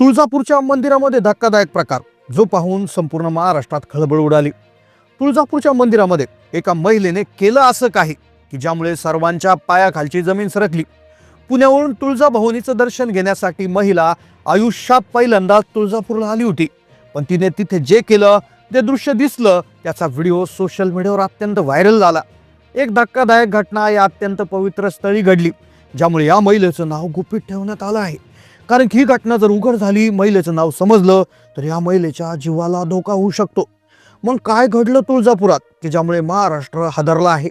तुळजापूरच्या मंदिरामध्ये धक्कादायक प्रकार. जो पाहून संपूर्ण महाराष्ट्रात खळबळ उडाली. तुळजापूरच्या मंदिरामध्ये एका महिलेने केलं असं काही की ज्यामुळे सर्वांच्या पायाखालची जमीन सरकली. पुण्यावरून तुळजाभवानीचं दर्शन घेण्यासाठी महिला आयुष्यात पहिल्यांदा तुळजापूरला आली होती. पण तिने तिथे जे केलं ते दृश्य दिसलं त्याचा व्हिडिओ सोशल मीडियावर अत्यंत व्हायरल झाला. एक धक्कादायक घटना या अत्यंत पवित्र स्थळी घडली ज्यामुळे या महिलेचं नाव गुपित ठेवण्यात आलं आहे. कारण की ही घटना जर उघड झाली महिलेचं नाव समजलं तर या महिलेच्या जीवाला धोका होऊ शकतो. मग काय घडलं तुळजापुरात की ज्यामुळे महाराष्ट्र हादरला आहे?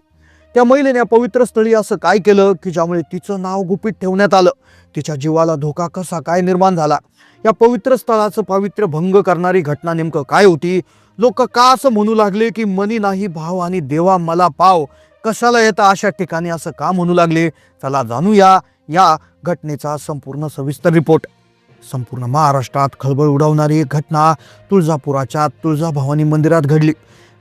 त्या महिलेने या पवित्र स्थळी असं काय केलं की ज्यामुळे तिचं नाव गुपित ठेवण्यात आलं? तिच्या जीवाला धोका कसा काय निर्माण झाला? या पवित्र स्थळाचं पावित्र्य भंग करणारी घटना नेमकं काय होती? लोक का असं म्हणू लागले की मनी नाही भाव आणि देवा मला पाव? कशाला येतं अशा ठिकाणी असं का म्हणू लागले? चला जाणूया. या घटनेचा संपूर्ण सविस्तर रिपोर्ट. संपूर्ण महाराष्ट्रात खळबळ उडवणारी एक घटना तुळजापुराच्या तुळजाभवानी मंदिरात घडली.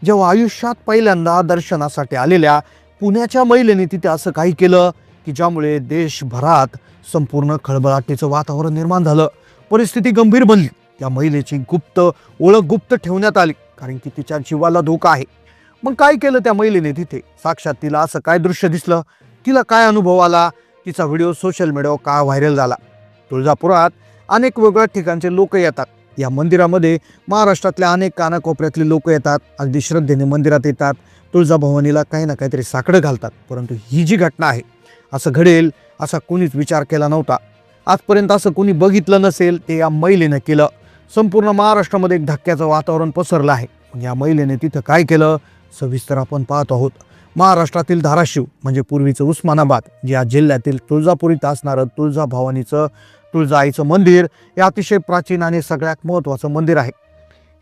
जेव्हा आयुष्यात पहिल्यांदा दर्शनासाठी आलेल्या पुण्याच्या महिलेने तिथे असं काही केलं की ज्यामुळे देशभरात संपूर्ण खळबळाटीचं वातावरण निर्माण झालं. परिस्थिती गंभीर बनली. त्या महिलेची गुप्त ओळख गुप्त ठेवण्यात आली कारण की तिच्या जीवाला धोका आहे. मग काय केलं त्या महिलेने तिथे? साक्षात तिला असं काय दृश्य दिसलं? तिला काय अनुभव आला? तिचा व्हिडिओ सोशल मीडियावर का व्हायरल झाला? तुळजापुरात अनेक वेगवेगळ्या ठिकाणचे लोक येतात. या मंदिरामध्ये महाराष्ट्रातल्या अनेक कानाकोपऱ्यातले लोक येतात. अगदी श्रद्धेने मंदिरात येतात. तुळजाभवानीला काही ना काहीतरी साकडं घालतात. परंतु ही जी घटना आहे असं घडेल असा कोणीच विचार केला नव्हता. आजपर्यंत असं कोणी बघितलं नसेल ते या महिलेनं केलं. संपूर्ण महाराष्ट्रामध्ये एक धक्क्याचं वातावरण पसरलं आहे. या महिलेने तिथं काय केलं सविस्तर आपण पाहत आहोत. महाराष्ट्रातील धाराशिव म्हणजे पूर्वीचं उस्मानाबाद या जिल्ह्यातील तुळजापुरीत असणारं तुळजाभवानीचं तुळजाईचं मंदिर हे अतिशय प्राचीन आणि सगळ्यात महत्त्वाचं मंदिर आहे.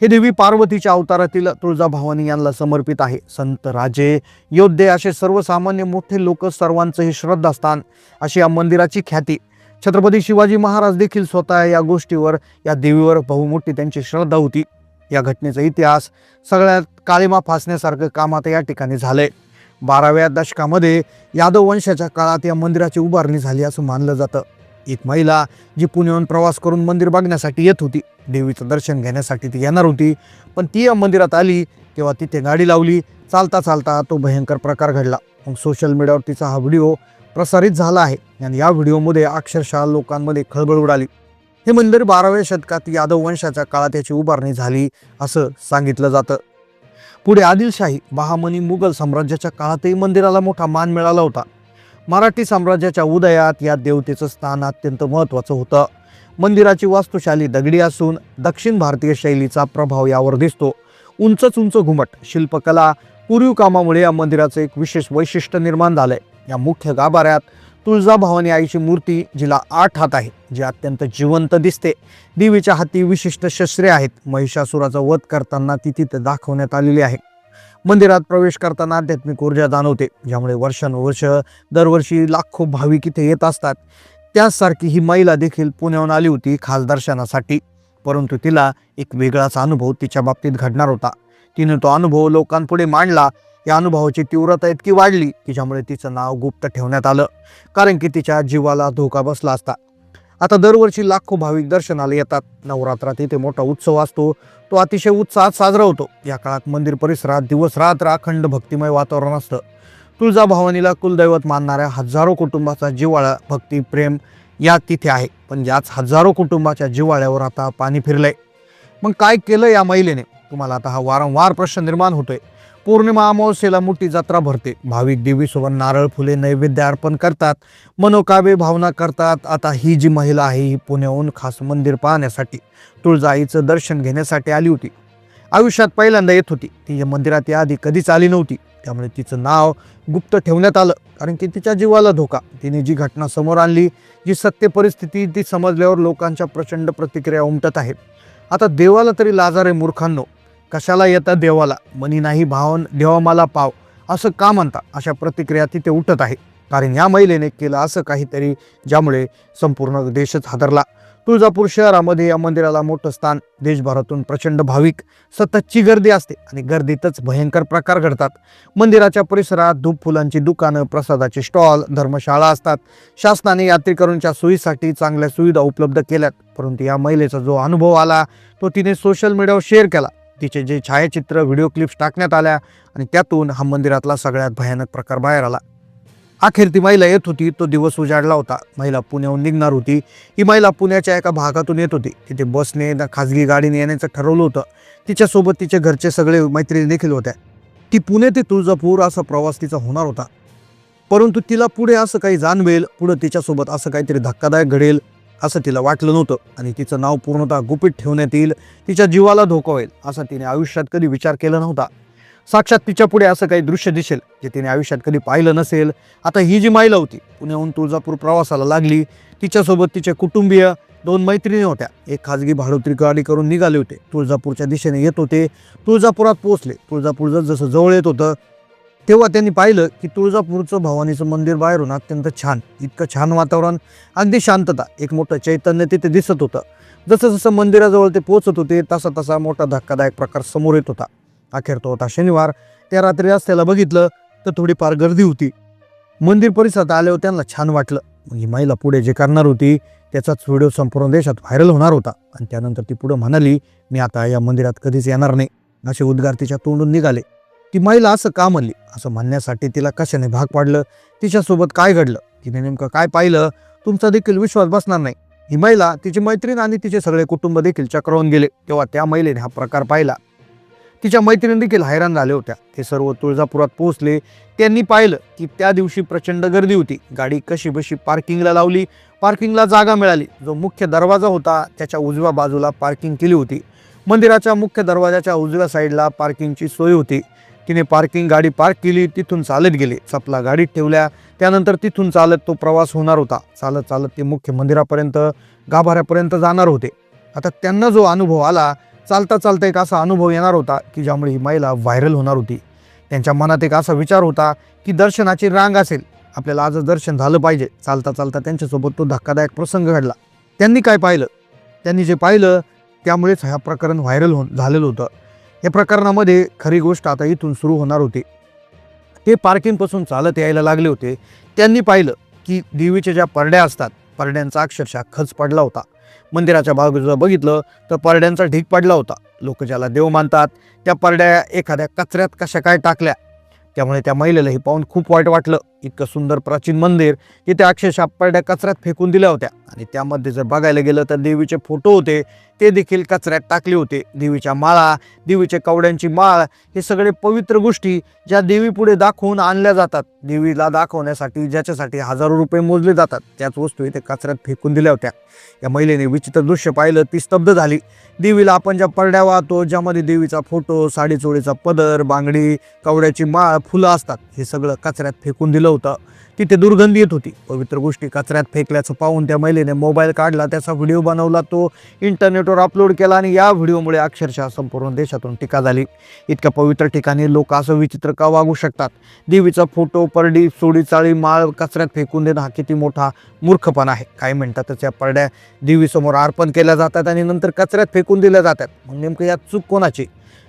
हे देवी पार्वतीच्या अवतारातील तुळजाभवानी यांना समर्पित आहे. संत राजे योद्धे असे सर्वसामान्य मोठे लोक सर्वांचं हे श्रद्धास्थान अशी या मंदिराची ख्याती. छत्रपती शिवाजी महाराज देखील स्वतः या गोष्टीवर या देवीवर बहुमोठी त्यांची श्रद्धा होती. या घटनेचा इतिहास सगळ्यात काळीमा फासण्यासारखं काम आता या ठिकाणी झालंय. बाराव्या दशकामध्ये यादव वंशाच्या काळात या मंदिराची उभारणी झाली असं मानलं जातं. एक महिला जी पुण्याहून प्रवास करून मंदिर बघण्यासाठी येत होती देवीचं दर्शन घेण्यासाठी ती येणार होती पण ती या मंदिरात आली तेव्हा तिथे गाडी लावली चालता चालता तो भयंकर प्रकार घडला. मग सोशल मीडियावर तिचा हा व्हिडिओ प्रसारित झाला आहे आणि या व्हिडिओमध्ये अक्षरशः लोकांमध्ये खळबळ उडाली. हे मंदिर बाराव्या शतकात यादव वंशाच्या काळात याची उभारणी झाली असं सांगितलं जातं. पुढे आदिलशाही बहामनी मुघल साम्राज्याच्या काळातही मंदिराला मोठा मान मिळाला होता. मराठी साम्राज्याच्या उदयात या देवतेचं स्थान अत्यंत महत्त्वाचं होतं. मंदिराची वास्तुशाली दगडी असून दक्षिण भारतीय शैलीचा प्रभाव यावर दिसतो. उंचच उंच घुमट शिल्पकला पूर्वी कामामुळे या मंदिराचं एक विशेष वैशिष्ट्य निर्माण झालंय. या मुख्य गाभाऱ्यात तुळजाभवानी आईची मूर्ती जिला आठ हात आहे जी अत्यंत जिवंत दिसते. देवीच्या हाती विशिष्ट शस्त्रे आहेत. महिषासुराचा वध करताना ती तिथे दाखवण्यात आलेली आहे. मंदिरात प्रवेश करताना आध्यात्मिक ऊर्जा जाणवते ज्यामुळे वर्षानुवर्ष दरवर्षी लाखो भाविक इथे येत असतात. त्याचसारखी ही महिला देखील पुण्याहून आली होती खास दर्शनासाठी परंतु तिला एक वेगळाच अनुभव तिच्या बाबतीत घडणार होता. तिनं तो अनुभव लोकांपुढे मांडला. या अनुभवाची तीव्रता इतकी वाढली की ज्यामुळे तिचं नाव गुप्त ठेवण्यात आलं. कारण की तिच्या जीवाला धोका बसला असता. आता दरवर्षी लाखो भाविक दर्शनाला येतात. नवरात्रात इथे मोठा उत्सव असतो. तो अतिशय उत्साहात साजरा होतो. या काळात मंदिर परिसरात दिवस रात्र अखंड भक्तिमय वातावरण असतं. तुळजा तुळजाभवानीला कुलदैवत मानणाऱ्या हजारो कुटुंबाचा जिव्हाळा भक्ती प्रेम या तिथे आहे. पण याच हजारो कुटुंबाच्या जिव्हाळ्यावर आता पाणी फिरलंय. मग काय केलं या महिलेने? तुम्हाला आता हा वारंवार प्रश्न निर्माण होतोय. पौर्णिमा अमावस्येला मोठी जत्रा भरते. भाविक देवीसोबत नारळ फुले नैवेद्य अर्पण करतात. मनोकावे भावना करतात. आता ही जी महिला आहे ही पुण्याहून खास मंदिर पाहण्यासाठी तुळजाईचं दर्शन घेण्यासाठी आली होती. आयुष्यात पहिल्यांदा येत होती. ती या मंदिरात याआधी कधीच आली नव्हती. त्यामुळे तिचं नाव गुप्त ठेवण्यात आलं. कारण की तिच्या जीवाला धोका. तिने जी घटना समोर आणली जी सत्य परिस्थिती ती समजल्यावर लोकांच्या प्रचंड प्रतिक्रिया उमटत आहेत आता देवाला तरी लाजार आहे मूर्खांनो कशाला येतं देवाला? मनी नाही भावन देवा मला पाव. असं का म्हणता? अशा प्रतिक्रिया तिथे उठत आहे. कारण या महिलेने केलं असं काहीतरी ज्यामुळे संपूर्ण देशच हादरला. तुळजापूर शहरामध्ये या मंदिराला मोठं स्थान देशभरातून प्रचंड भाविक सततची गर्दी असते आणि गर्दीतच भयंकर प्रकार घडतात. मंदिराच्या परिसरात धूप फुलांची दुकानं प्रसादाचे स्टॉल धर्मशाळा असतात. शासनाने यात्रेकरूंच्या सोयीसाठी चांगल्या सुविधा उपलब्ध केल्यात. परंतु या महिलेचा जो अनुभव आला तो तिने सोशल मीडियावर शेअर केला. तिचे जे छायाचित्र व्हिडिओ क्लिप्स टाकण्यात आल्या आणि त्यातून हा मंदिरातला सगळ्यात भयानक प्रकार बाहेर आला. अखेर ती महिला येत होती तो दिवस उजाडला होता. महिला पुण्याहून निघणार होती. ही महिला पुण्याच्या एका भागातून येत होती. तिथे बसने ना खाजगी गाडीने येण्याचं ठरवलं होतं. तिच्यासोबत तिचे घरचे सगळे मैत्रिणी देखील होत्या. ती पुणे ते तुळजापूर असा प्रवास तिचा होणार होता. परंतु तिला पुढे असं काही जाणवेल पुढे तिच्यासोबत असं काहीतरी धक्कादायक घडेल असं तिला वाटलं नव्हतं. आणि तिचं नाव पूर्णतः गुपित ठेवण्यात येईल. तिच्या जीवाला धोका होईल असा तिने आयुष्यात कधी विचार केला नव्हता. साक्षात तिच्या पुढे असं काही दृश्य दिसेल जे तिने आयुष्यात कधी पाहिलं नसेल. आता ही जी महिला होती पुण्याहून तुळजापूर प्रवासाला लागली तिच्यासोबत तिचे कुटुंबीय दोन मैत्रिणी होत्या. एक खाजगी भाडोत्री गाडी करून निघाले होते. तुळजापूरच्या दिशेने येत होते. तुळजापुरात पोहोचले. तुळजापूर जसं जवळ येत होतं तेव्हा त्यांनी पाहिलं की तुळजापूरचं भवानीचं मंदिर बाहेरून अत्यंत छान इतकं छान वातावरण अगदी शांतता एक मोठं चैतन्य तिथे दिसत होतं. जसं जसं मंदिराजवळ ते पोचत होते तसा तसा मोठा धक्कादायक प्रकार समोर येत होता. अखेर तो होता शनिवार. त्या रात्री रस्त्याला बघितलं तर थोडीफार गर्दी होती. मंदिर परिसरात आल्यावर त्यांना छान वाटलं. ही महिला पुढे जे करणार होती त्याचाच व्हिडिओ संपूर्ण देशात व्हायरल होणार होता. आणि त्यानंतर ती पुढे म्हणाली मी आता या मंदिरात कधीच येणार नाही. असे उद्गार तिच्या तोंडून निघाले. ती महिला असं का म्हणली? असं म्हणण्यासाठी तिला कशाने भाग पाडलं? तिच्यासोबत काय घडलं? तिने नेमकं काय पाहिलं? तुमचा देखील विश्वास बसणार नाही. ही महिला तिची मैत्रीण आणि तिचे सगळे कुटुंब देखील चक्रावून गेले. तेव्हा त्या महिलेने हा प्रकार पाहिला. तिच्या मैत्रिणी देखील हैराण झाले होत्या. ते सर्व तुळजापुरात पोहोचले. त्यांनी पाहिलं की त्या दिवशी प्रचंड गर्दी होती. गाडी कशी बशी पार्किंगला लावली. पार्किंगला जागा मिळाली. जो मुख्य दरवाजा होता त्याच्या उजव्या बाजूला पार्किंग केली होती. मंदिराच्या मुख्य दरवाजाच्या उजव्या साईडला पार्किंगची सोय होती. तिने पार्किंग गाडी पार्क केली तिथून चालत गेले. चपला गाडीत ठेवल्या त्यानंतर तिथून चालत तो प्रवास होणार होता. चालत चालत ते मुख्य मंदिरापर्यंत गाभाऱ्यापर्यंत जाणार होते. आता त्यांना जो अनुभव आला चालता चालता एक असा अनुभव येणार होता की ज्यामुळे ही महिला व्हायरल होणार होती. त्यांच्या मनात एक असा विचार होता की दर्शनाची रांग असेल. आपल्याला आज दर्शन झालं पाहिजे. चालता चालता त्यांच्यासोबत तो धक्कादायक प्रसंग घडला. त्यांनी काय पाहिलं? त्यांनी जे पाहिलं त्यामुळेच ह्या प्रकरण व्हायरल होऊन झालेलं होतं. या प्रकरणामध्ये खरी गोष्ट आता इथून सुरू होणार होती. ते पार्किंगपासून चालत यायला लागले होते. त्यांनी पाहिलं की देवीच्या ज्या परड्या असतात परड्यांचा अक्षरशः खच पडला होता. मंदिराच्या बाजूला बघितलं तर परड्यांचा ढीक पडला होता. लोक ज्याला देव मानतात त्या परड्या एखाद्या कचऱ्यात कशा काय टाकल्या. त्यामुळे त्या महिलेला हे पाहून खूप वाईट वाटलं. इतकं सुंदर प्राचीन मंदिर तिथे अक्षरशः परड्या कचऱ्यात फेकून दिल्या होत्या. आणि त्यामध्ये जर बघायला गेलं तर देवीचे फोटो होते ते देखील कचऱ्यात टाकले होते. देवीच्या माळा देवीच्या कवड्यांची माळ हे सगळे पवित्र गोष्टी ज्या देवीपुढे दाखवून आणल्या जातात. देवीला दाखवण्यासाठी ज्याच्यासाठी हजारो रुपये मोजले जातात त्याच वस्तू इथे कचऱ्यात फेकून दिल्या होत्या. या महिलेने विचित्र दृश्य पाहिलं ती स्तब्ध झाली. देवीला आपण ज्या परड्या वाहतो ज्यामध्ये देवीचा फोटो साडीचोडीचा पदर बांगडी कवड्याची माळ फुलं असतात हे सगळं कचऱ्यात फेकून दिलं होतं. तिथे दुर्गंधी येत होती. पवित्र गोष्टी कचऱ्यात फेकल्याचं पाहून त्या महिलेने मोबाईल काढला. त्याचा व्हिडिओ बनवला. तो इंटरनेटवर अपलोड केला आणि या व्हिडिओमुळे अक्षरशः संपूर्ण देशातून टीका झाली. इतक्या पवित्र ठिकाणी लोक असं विचित्र का वागू शकतात? देवीचा फोटो परडी सोडी चाळी माळ कचऱ्यात फेकून देणं हा किती मोठा मूर्खपणा आहे. काही मिनिटातच या परड्या देवीसमोर अर्पण केल्या जातात आणि नंतर कचऱ्यात फेकून दिल्या जातात. मग नेमकं यात चूक कोणाची?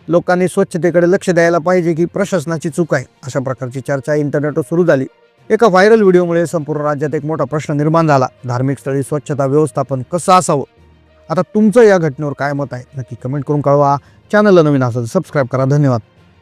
लोकांनी स्वच्छतेकडे लक्ष द्यायला पाहिजे की प्रशासनाची चूक आहे अशा प्रकारची चर्चा इंटरनेटवर सुरू झाली. एका व्हायरल व्हिडिओमुळे संपूर्ण राज्यात एक मोठा प्रश्न निर्माण झाला. धार्मिक स्थळी स्वच्छता व्यवस्थापन कसं असावं? आता तुमचं या घटनेवर काय मत आहे? नक्की कमेंट करून कळवा. चॅनलला नवीन असेल सबस्क्राईब करा. धन्यवाद.